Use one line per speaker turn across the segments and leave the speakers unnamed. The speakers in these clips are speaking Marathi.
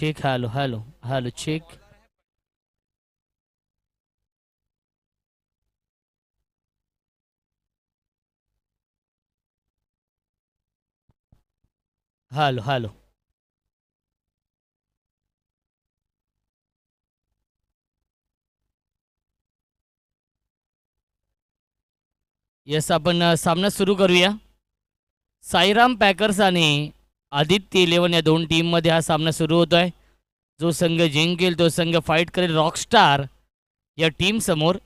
Check hello hello hello check hello hello yes आपण अ, सामना सुरू करूया. साईराम पॅकर्स आणि आदित्य इलेवन या दोन टीममध्ये हा सामना सुरू होतो आहे जो संघ जिंकेल तो संघ फाईट करेल. रॉकस्टार या टीमसमोर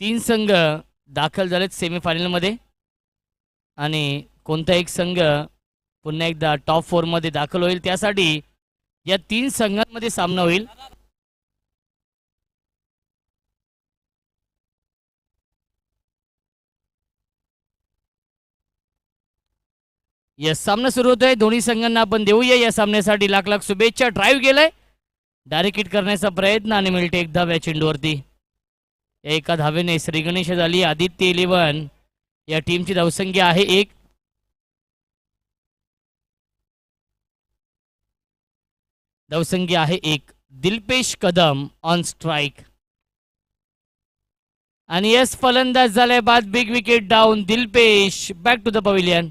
तीन संघ दाखल झालेत सेमीफायनलमध्ये आणि कोणता एक संघ पुन्हा एकदा टॉप फोरमध्ये दाखल होईल त्यासाठी या तीन संघांमध्ये सामना होईल. यस सामना सुरू होतोय. दोन्ही संघांना आपण देऊया या सामन्यासाठी. लाख लाख शुभेच्छा. ड्राईव्ह गेलाय. डायरेक्ट हिट करण्याचा प्रयत्न आणि मिळते एक धाव या चेंडूवरती. या एका धावेने श्री गणेश झाली. आदित्य इलेव्हन. या टीमची धावसंख्या आहे एक. धावसंख्या आहे एक. दिलपेश कदम ऑन स्ट्राईक आणि यस फलंदाज झालाय बाद big wicket down Dilpesh. Back to the pavilion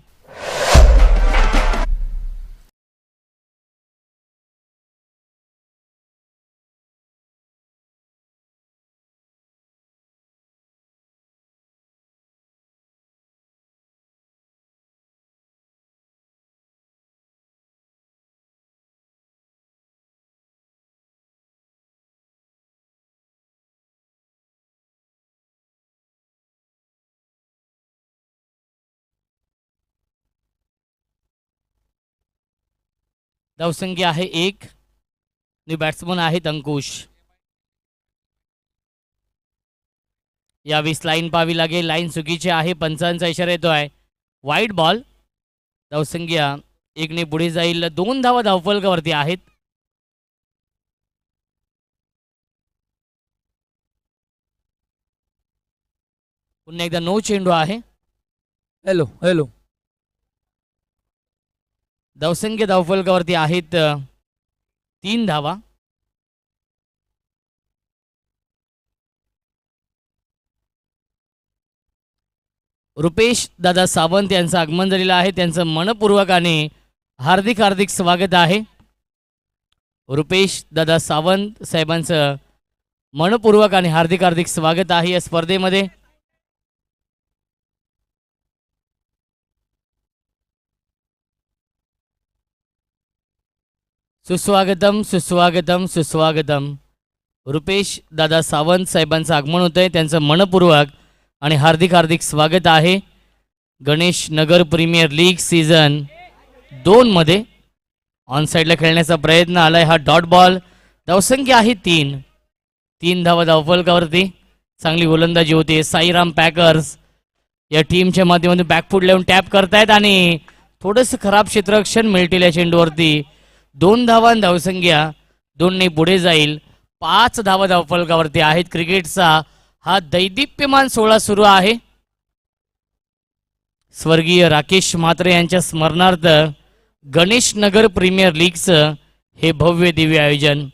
धावसंख्या आहे एक. न्यू बॅट्समन आहेत अंकुश. यावीस लाईन पाहावी लागेल. लाईन चुकीची आहे. पंचांचा इशारा येतो आहे वाईट बॉल धावसंख्या एकने पुढे जाईल. दोन धावा धावफलकावरती आहेत. पुन्हा एकदा नो चेंडू आहे.
हॅलो हॅलो
धावसंख्या धावफलकावरती आहेत तीन धावा. रुपेश दादा सावंत यांचं आगमन झालेलं आहे. त्यांचं मनपूर्वकाने हार्दिक हार्दिक स्वागत आहे. रुपेश दादा सावंत साहेबांचं मनपूर्वक आणि हार्दिक हार्दिक स्वागत आहे या स्पर्धेमध्ये. सुस्वागतम सुस्वागतम सुस्वागतम. रुपेश दादा सावंत साहेबांचं आगमन होतं आहे त्यांचं मनपूर्वक आणि हार्दिक हार्दिक स्वागत आहे. Ganesh Nagar premier league season दोनमध्ये ऑन साईडला खेळण्याचा प्रयत्न आलाय हा डॉट बॉल. धावसंख्या आहे तीन. तीन धावा धावफलकावरती. चांगली गोलंदाजी होते. साईराम पॅकर्स या टीमच्या माध्यमातून बॅकफूट लावून टॅप करतायत आणि थोडंसं खराब क्षेत्ररक्षण मिळतील या चेंडूवरती. दोन धावा धावसंख्या दोनने पुढे जाईल. पाच धावा धावफलकावरती आहेत. क्रिकेटचा हा दैदिप्यमान सोहळा सुरू आहे. स्वर्गीय राकेश म्हात्रे यांच्या स्मरणार्थ गणेश नगर प्रीमियर लीगचं हे भव्य दिव्य आयोजन.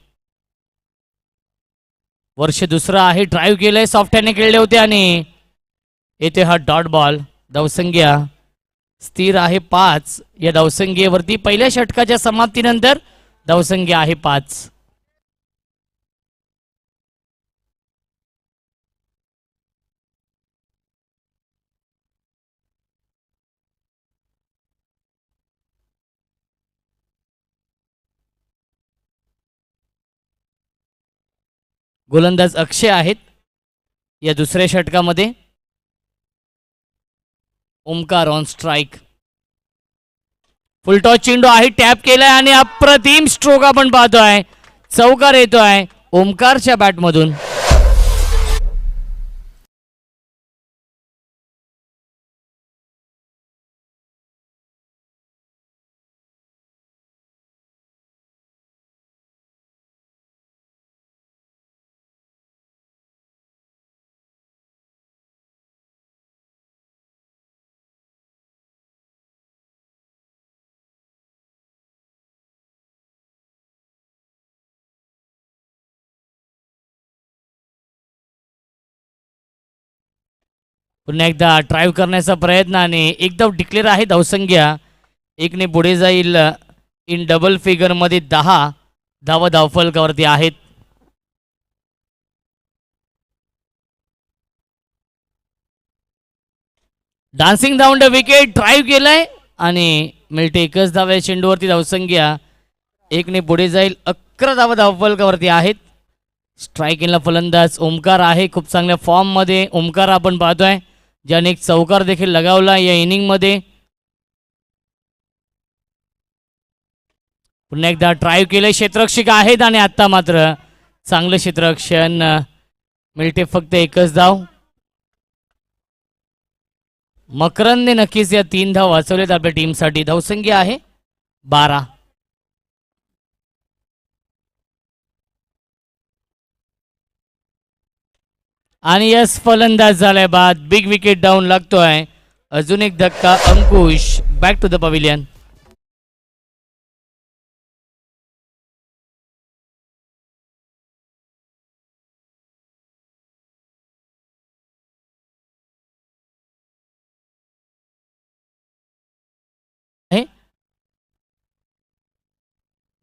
वर्ष दुसरं आहे. ड्राईव्ह केलंय. सॉफ्टहँडने खेळले होते आणि येथे हा डॉट बॉल धावसंख्या स्थिर आहे पाच. या धावसंख्येवरती पहिल्या षटकाच्या समाप्तीनंतर धावसंख्या आहे पाच. गोलंदाज अक्षय आहेत या दुसऱ्या षटकामध्ये. Omkar on strike full toss चेंडू आहे टॅप केलाय आणि अप्रतिम स्ट्रोक आपण पाहतोय. चौकार येतोय. ओमकारच्या बॅटमधून पुन्हा एकदा ड्राईव्ह करण्याचा प्रयत्न आणि एकदम डिक्लेअर आहे धावसंख्या. एकने पुढे जाईल इन डबल फिगरमध्ये दहा धावा धावफलकावरती आहेत. डान्सिंग धावंड विकेट ड्राईव्ह केलाय आणि मिळते एकच धाव्या चेंडूवरती धावसंख्या. एकने पुढे जाईल अकरा धावा धावफलकावरती आहेत. स्ट्रायकिंगला फलंदाज ओमकार आहे खूप चांगल्या फॉर्ममध्ये ओमकार आपण पाहतोय. ज्याने एक चौकार देखील लगावला या इनिंगमध्ये. पुन्हा एकदा ड्राईव्ह केले क्षेत्ररक्षक आहेत आणि आत्ता मात्र चांगलं क्षेत्ररक्षण मिळते फक्त एकच धाव. मकरंदने नक्कीच या तीन धाव वाचवलेत. आपल्या टीमसाठी धावसंख्या आहे बारा. आणि यस फलंदाज झालाय बाद. बिग विकेट डाऊन लागतोय. अजून एक धक्का Ankush. Back to the pavilion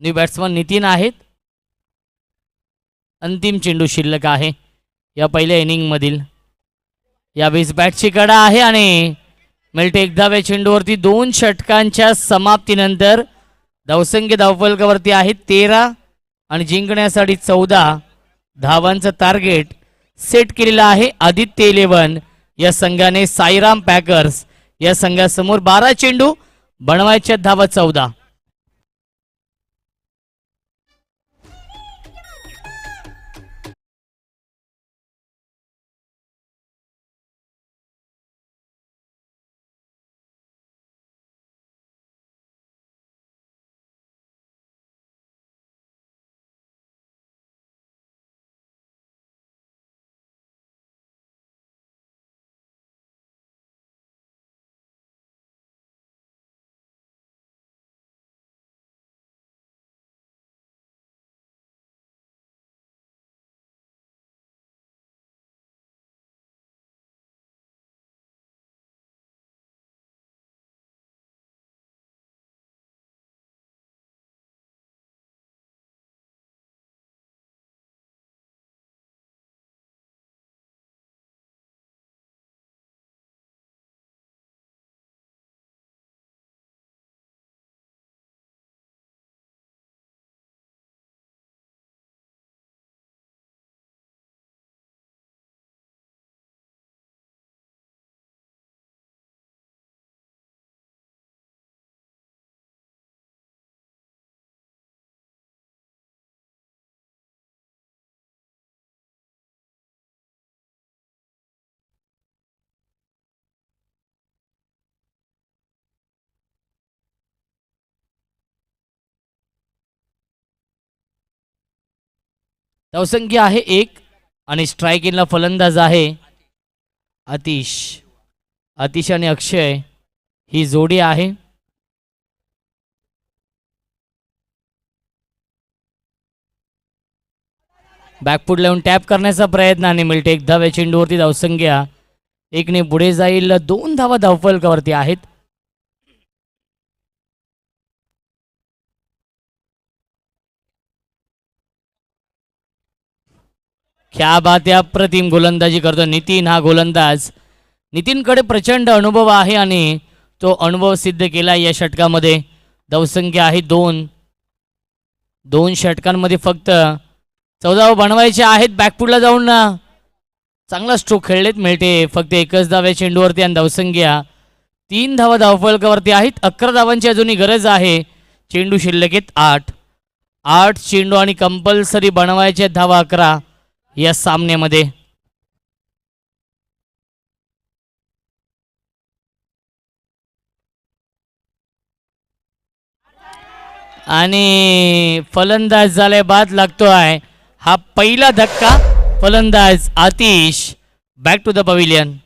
new batsman Nitin आहेत. अंतिम चेंडू शिल्लक आहे. या पहिल्या इनिंगमधील. यावेळेस बॅटची कडा आहे आणि मिळते एकदाव्या चेंडूवरती दोन षटकांच्या समाप्तीनंतर धावसंख्य धावफलकावरती आहे तेरा आणि जिंकण्यासाठी चौदा. धावांचं टार्गेट सेट केलेलं आहे आदित्य इलेव्हन. या संघाने साईराम पॅकर्स या संघासमोर बारा चेंडू बनवायच्या धावा चौदा. धावसंख्या आहे एक आणि स्ट्राईक इनला फलंदाज आहे अतिश. अतिश आणि अक्षय ही जोडी आहे. बॅकफूट लावून टॅप करण्याचा प्रयत्न आणि मिळते एक धाव्या चेंडूवरती धावसंख्या. एकने पुढे जाईल. दोन धावा धावफलकावरती आहेत. ख्या बात या अप्रतिम गोलंदाजी करतो हो। नितीन हा गोलंदाज। नितीनकडे प्रचंड अनुभव आहे आणि तो अनुभव सिद्ध केला या षटकामध्ये. धावसंख्या आहे दोन. दोन षटकांमध्ये फक्त चौदा बनवायचे आहेत. बॅकफुटला जाऊन ना. चांगला स्ट्रोक खेळलेत मिळते फक्त एकच धाव्या चेंडूवरती आणि धावसंख्या. तीन धावा धावफलकावरती आहेत. अकरा धावांची अजूनही गरज आहे. चेंडू शिल्लक आहेत आठ. आठ चेंडू आणि कंपल्सरी बनवायचे आहेत धावा अकरा. या सामन्यामध्ये. आणि फलंदाज झालाय बाद लागतो आहे हा पहिला धक्का फलंदाज Atish. Back to the pavilion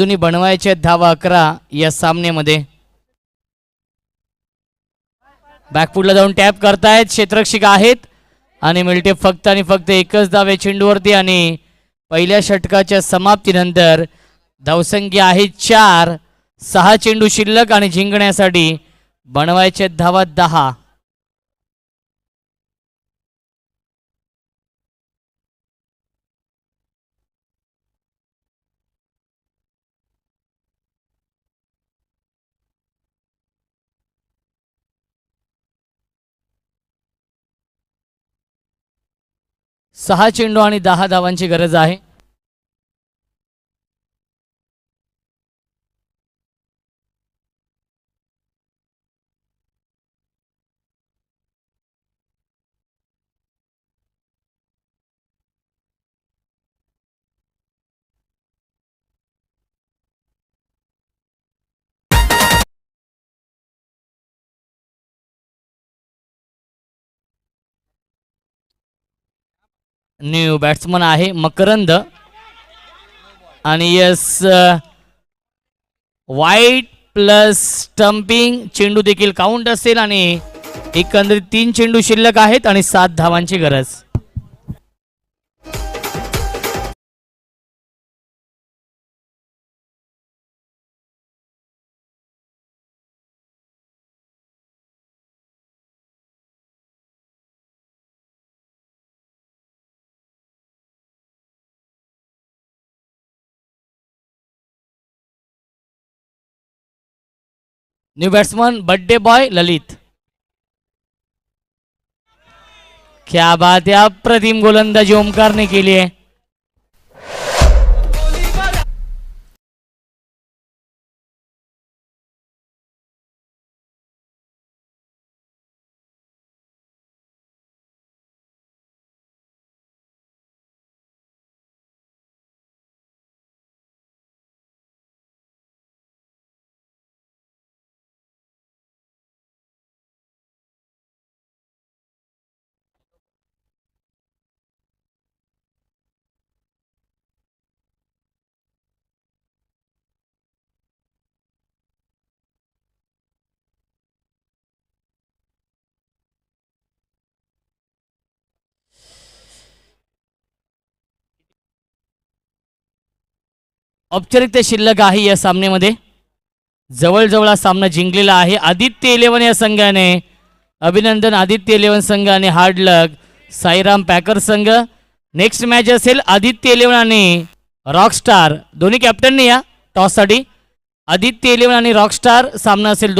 दोन्ही बनवायचे धावा अकरा या सामन्यामध्ये. बॅकफुटला जाऊन टॅप करतायत क्षेत्रक्षिक आहेत. आणि मिळते फक्त आणि फक्त एकच धाव या चेंडूवरती आणि पहिल्या षटकाच्या समाप्तीनंतर धावसंख्या आहे चार सहा चेंडू शिल्लक आणि जिंकण्यासाठी बनवायचे धावा दहा. सहा चेंडू आणि दहा धावांची गरज आहे. न्यू बॅट्समन आहे मकरंद. आणि यस वाईट प्लस स्टम्पिंग चेंडू देखील काउंट असेल आणि एकंदरीत तीन चेंडू शिल्लक आहेत आणि सात धावांची गरज. New batsman birthday boy Lalit. क्या बात है अप्रतिम गोलंदाजी ओमकार ने के लिए। औपचारिकता शिल्लक आहे या सामन्यामध्ये. जवळजवळ हा सामना जिंकलेला आहे. आदित्य इलेवन या संघाने अभिनंदन आदित्य इलेवन संघ आणि हार्ड लक साईराम पॅकर संघ. नेक्स्ट मॅच असेल आदित्य इलेवन आणि रॉकस्टार. दोन्ही कॅप्टननी या टॉससाठी आदित्य इलेव्हन आणि रॉकस्टार सामना असेल दोन